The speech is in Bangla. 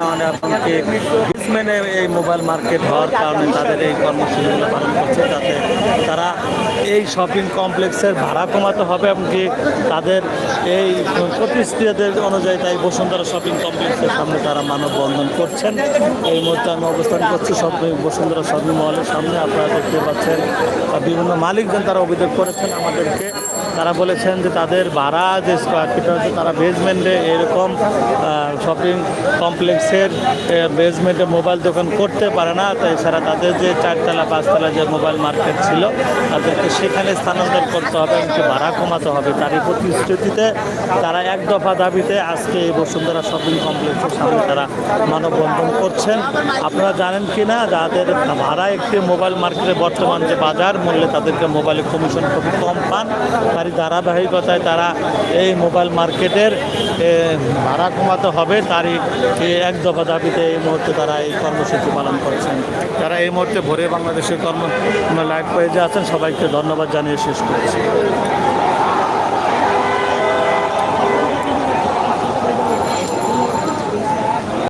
কারণে এই মোবাইল মার্কেট হওয়ার কারণে তাদের এই কর্মসূচিগুলো পালন করছে, যাতে তারা এই শপিং কমপ্লেক্সের ভাড়া কমাতে হবে এমনকি তাদের এই প্রতিশ্রুতিদের অনুযায়ী তাই বসুন্ধরা শপিং কমপ্লেক্সের সামনে তারা মানববন্ধন করছেন। এই মুহূর্তে আমি অবস্থান করছি সব বসুন্ধরা শপিং মলের সামনে। আপনারা দেখতে পাচ্ছেন, বিভিন্ন মালিকজন তারা অভিযোগ করেছেন আমাদেরকে। তারা বলেছেন যে তাদের ভাড়া যে স্কোয়ার ফিট তারা বেসমেন্টে এরকম শপিং কমপ্লেক্সের বেসমেন্টে মোবাইল দোকান করতে পারে না। তাই এছাড়া তাদের যে চারতলা, পাঁচতলা যে মোবাইল মার্কেট ছিল, তাদেরকে সেখানে স্থানান্তর করতে হবে এমনকি ভাড়া কমাতে হবে। তারই প্রতিশ্রুতিতে তারা এক দফা দাবিতে আজকে এই বসুন্ধরা শপিং কমপ্লেক্সের সামনে তারা মানববন্ধন করছেন। আপনারা জানেন কি না যাদের ভাড়া একটি মোবাইল মার্কেটে বর্তমান যে বাজার, মূল্যে তাদেরকে মোবাইলে কমিশন খুবই কম পান। তারই ধারাবাহিকতায় তারা এই মোবাইল মার্কেটের ভাড়া কমাতে হবে তারই এক দফা দাবিতে এই মুহূর্তে তারা এই কর্মসূচি পালন করছেন। তারা এই মুহূর্তে ভোরে বাংলাদেশের কর্ম লাইভ পেজে আছেন, সবাইকে ধন্যবাদ জানিয়ে শেষ করছি।